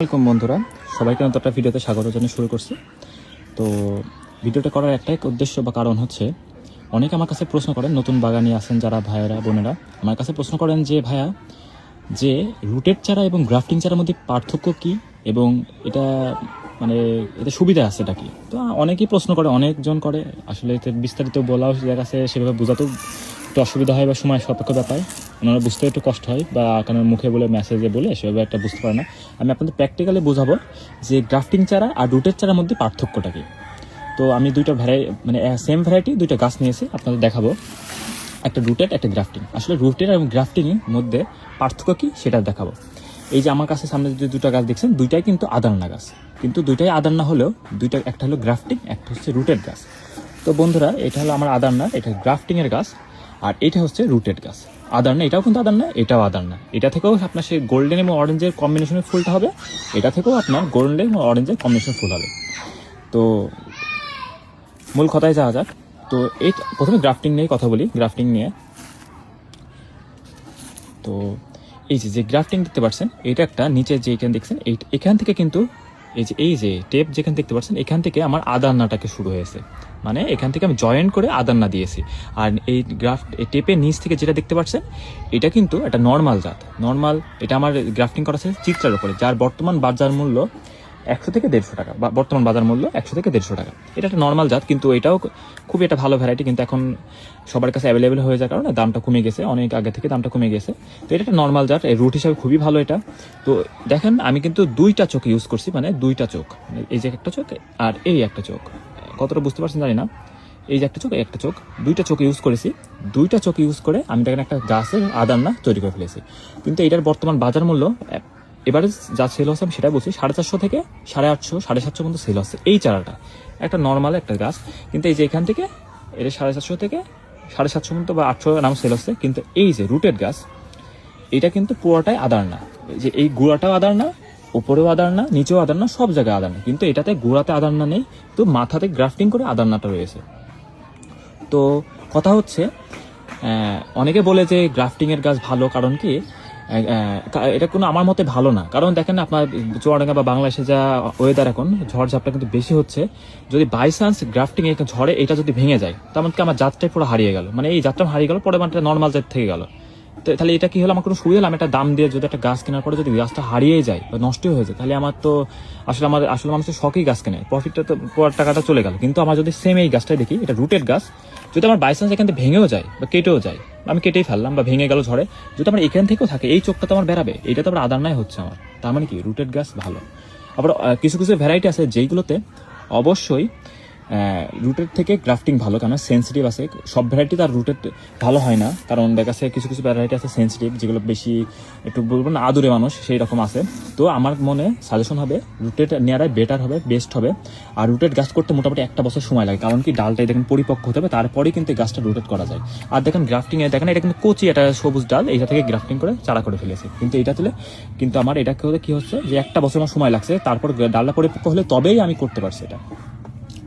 Welcome বন্ধুরা। সবাইকে নতুন একটা ভিডিওতে স্বাগত জানিয়ে শুরু করছি। তো ভিডিওটা করার একটাই উদ্দেশ্য বা কারণ হচ্ছে, অনেকে আমার কাছে প্রশ্ন করেন, নতুন বাগানি আছেন যারা ভাইয়েরা, বোনেরা, আমার কাছে প্রশ্ন করেন যে, ভাইয়া, যে রুটেড চারা এবং গ্রাফটিং চারার মধ্যে পার্থক্য কি এবং এটা মানে এতে সুবিধা আছে এটা কি? তো অনেকেই প্রশ্ন করে, অনেকজন করে। আসলে এতে বিস্তারিত বলাও যার কাছে সেভাবে বোঝাতেও একটু অসুবিধা হয় বা সময় সাপেক্ষ ব্যাপার, ওনারা বুঝতে একটু কষ্ট হয় বা কারণ মুখে বলে মেসেজে বলে, সেভাবে একটা বুঝতে পারে না। আমি আপনাদের প্র্যাকটিক্যালি বোঝাবো যে গ্রাফটিং চারা আর রুটের চারার মধ্যে পার্থক্যটা কি। তো আমি দুইটা ভ্যারাই মানে সেম ভ্যারাইটি দুইটা গাছ নিয়েছি, আপনাদের দেখাবো। একটা রুটেড একটা গ্রাফটিং আসলে রুটেড এবং গ্রাফটিং এর মধ্যে পার্থক্য কী সেটা দেখাবো। এই যে আমার কাছে সামনে যে দুটো গাছ দেখছেন, দুইটাই কিন্তু আদান্না গাছ। কিন্তু দুইটাই আদান্না হলেও দুইটা, একটা হলো গ্রাফটিং একটা হচ্ছে রুটেড গাছ। তো বন্ধুরা, এটা হলো আমার আদান্না এটা গ্রাফটিং এর গাছ। আর এটা হচ্ছে রুটেড গাছ আদার না, এটাও কিন্তু আদার না, এটাও আদার না। এটা থেকেও আপনার সেই গোল্ডেন এবং অরেঞ্জের কম্বিনেশনের ফুলটা হবে। এটা থেকেও আপনার গোল্ডেন এবং অরেঞ্জের কম্বিনেশন ফুল হবে। তো মূল কথায় যাওয়া যাক। তো এই প্রথমে গ্রাফটিং নিয়ে কথা বলি গ্রাফটিং নিয়ে। তো এই যে গ্রাফটিং দেখতে পাচ্ছেন, এটা একটা নিচে যে এখানে দেখছেন, এই এখান থেকে কিন্তু এই যে এই যে টেপ যেখান দেখতে পাচ্ছেন, এখান থেকে আমার আদান্নাটাকে শুরু হয়েছে। মানে এখান থেকে আমি জয়েন করে আদান্না দিয়েছি। আর এই গ্রাফ এই টেপের নিচ থেকে যেটা দেখতে পাচ্ছেন, এটা কিন্তু একটা নর্মাল জাত। নর্মাল এটা আমার গ্রাফটিং করা আছে চিত্রার উপরে, যার বর্তমান বাজার মূল্য একশো থেকে দেড়শো টাকা, বা বর্তমান বাজার মূল্য একশো থেকে দেড়শো টাকা। এটা একটা নর্মাল জাত, কিন্তু এটাও খুবই একটা ভালো ভ্যারাইটি কিন্তু এখন সবার কাছে অ্যাভেলেবেল হয়ে যাওয়ার কারণে দামটা কমে গেছে, অনেক আগে থেকে দামটা কমে গেছে। তো এটা একটা নর্মাল জাত রুট হিসাবে খুবই ভালো এটা। তো দেখেন, আমি কিন্তু দুইটা চোখ ইউজ করছি মানে দুইটা চোখ মানে এই যে একটা চোখ আর এই একটা চোখ। কতটা বুঝতে পারছেন জানি না। এই যে একটা চোখ একটা চোখ, দুইটা চোখ ইউজ করেছি। দুইটা চোখ ইউজ করে আমি দেখেন একটা গাছের আদান্না তৈরি করে ফেলেছি। কিন্তু এটার বর্তমান বাজার মূল্য এবারে যা সেল হচ্ছে আমি সেটা বলছি, সাড়ে চারশো থেকে সাড়ে আটশো, সাড়ে সাতশো পর্যন্ত সেল হচ্ছে। এই চারাটা, একটা নর্মাল একটা গাছ, কিন্তু এই যে এখান থেকে এটা সাড়ে চারশো থেকে সাড়ে সাতশো পর্যন্ত বা আটশো নাম সেল হচ্ছে, কিন্তু এই যে রুটেড গাছ, এটা কিন্তু পুরোটাই আদার না। এই যে এই গুঁড়াটাও আদার না, উপরেও আদার না, নিচেও আদার না, সব জায়গায় আদার না। কিন্তু এটাতে গুঁড়াতে আদার না নেই, তো মাথাতে গ্রাফটিং করে আদারনাটা রয়েছে। তো কথা হচ্ছে অনেকে বলে যে গ্রাফটিং এর গাছ ভালো, কারণ কি? এটা কোনো আমার মতে ভালো না। কারণ দেখেন আপনার চুয়াডাঙ্গা বা বাংলাদেশে যা ওয়েদার এখন, ঝড় ঝাপটা কিন্তু বেশি হচ্ছে। যদি বাই চান্স গ্রাফটিং ঝড়ে এটা যদি ভেঙে যায়, তার মানে আমার জাতটাই পুরো হারিয়ে গেল। মানে এই জাতটা হারিয়ে গেল, পরে মানে নর্মাল জাত থেকে গেল। তাহলে এটা কি হলো? আমার কোনো সুবিধা হলো? আমি একটা দাম দিয়ে যদি একটা গাছ কেনার পরে যদি গাছটা হারিয়ে যায় বা নষ্ট হয়ে যায়, তাহলে আমার তো আসলে আমার আসলে মানুষের শখই গাছ কেনে। প্রফিটটা তো টাকাটা চলে গেল। কিন্তু আমার যদি সেম এই গাছটাই দেখি, এটা রুটেড গাছ যদি আমার বাই চান্স এখান থেকে ভেঙেও যায় বা কেটেও যায়, আমি কেটেই ফেললাম বা ভেঙে গেল ঝড়ে, যদি আমার এখান থেকেও থাকে, এই চোখটা তো আমার বেড়াবে, এটা তো আমার আদার নাই হচ্ছে আমার। তার মানে কি? রুটেড গাছ ভালো। আবার কিছু কিছু ভ্যারাইটি আছে যেইগুলোতে অবশ্যই রুটের থেকে গ্রাফটিং ভালো কারণ সেন্সিটিভ আছে। সব ভ্যারাইটি তার রুটেড ভালো হয় না, কারণ দেখা যাচ্ছে কিছু কিছু ভ্যারাইটি আছে সেন্সিটিভ যেগুলো বেশি একটু বলব না আদুরে মানুষ, সেই রকম আছে। তো আমার মনে সাজেশন হবে রুটেড নেওয়াটাই বেটার হবে বেস্ট হবে। আর রুটেড গাছ করতে মোটামুটি একটা বছর সময় লাগে, কারণ কি ডালটাই দেখেন পরিপক্ক হতে হবে, তারপরেই কিন্তু গাছটা রুটেড করা যায়। আর দেখেন গ্রাফটিং এ, দেখেন এটা কিন্তু কচি, এটা সবুজ ডাল এটা থেকে গ্রাফটিং করে চারা করে ফেলেছে। কিন্তু এটা তুলে, কিন্তু আমার এটা কি হচ্ছে যে একটা বছর আমার সময় লাগছে, তারপর ডালটা পরিপক্ক হলে তবেই আমি করতে পারছি এটা।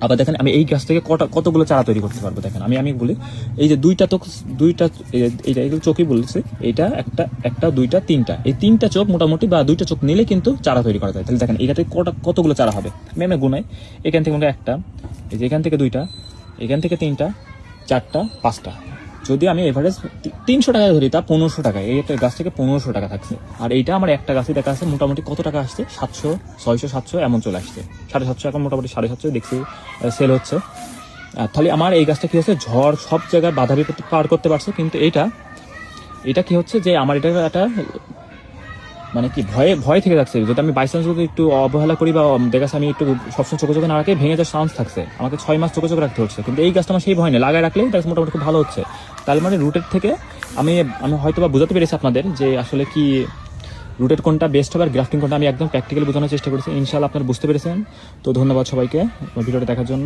আবার দেখেন, আমি এই গাছ থেকে কটা কতগুলো চারা তৈরি করতে পারব? দেখেন, আমি আমি বলি, এই যে দুইটা তো দুইটা এই- এইটা এগুলো চোখই বলছে এটা একটা একটা, দুইটা, তিনটা। এই তিনটা চোখ মোটামুটি বা দুইটা চোখ নিলে কিন্তু চারা তৈরি করা যায়। তাহলে দেখেন, এটা থেকে কটা কতগুলো চারা হবে? আমি আমি গুনাই, এখান থেকে মোটামুটি একটা, এই যে এখান থেকে দুইটা, এখান থেকে তিনটা, চারটা, পাঁচটা। যদি আমি এভারেজ তিনশো টাকা ধরি, তা পনেরোশো টাকা। এই একটা গাছ থেকে পনেরোশো টাকা থাকছে। আর এইটা আমার একটা গাছে দেখা আছে, মোটামুটি কত টাকা আসছে? সাতশো, ছয়শো, সাতশো, এমন চলে আসছে। সাড়ে সাতশো এখন মোটামুটি সাড়ে সাতশো দেখছি সেল হচ্ছে। তাহলে আমার এই গাছটা কী হচ্ছে? ঝড় সব জায়গায় বাধা বিপত্তি পার করতে পারছে, কিন্তু এটা এটা কি হচ্ছে যে আমার এটা একটা মানে কি, ভয়ে, ভয় থেকে থাকছে যদি আমি বাই চান্স যদি একটু অবহেলা করি বা দেখা আমি একটু সবসময় চোখে চোখে না রাখে, ভেঙে যাওয়ার চান্স থাকছে। আমাকে ছয় মাস চোখে চোখে রাখতে হচ্ছে। কিন্তু এই গাছটা আমার সেই ভয় নেই। লাগায় রাখলেই দেখা মোটামুটি খুব ভালো হচ্ছে। তাহলে মানে রুটের থেকে আমি আমি হয়তো বা বোঝাতে পেরেছি আপনাদের যে আসলে কি রুটের কোনটা বেস্ট হবে আর গ্রাফটিং কোনটা আমি একদম প্র্যাকটিক্যালি বোঝানোর চেষ্টা করেছি। ইনশাল্লাহ আপনারা বুঝতে পেরেছেন। তো ধন্যবাদ সবাইকে। ভিডিওটা দেখার জন্য।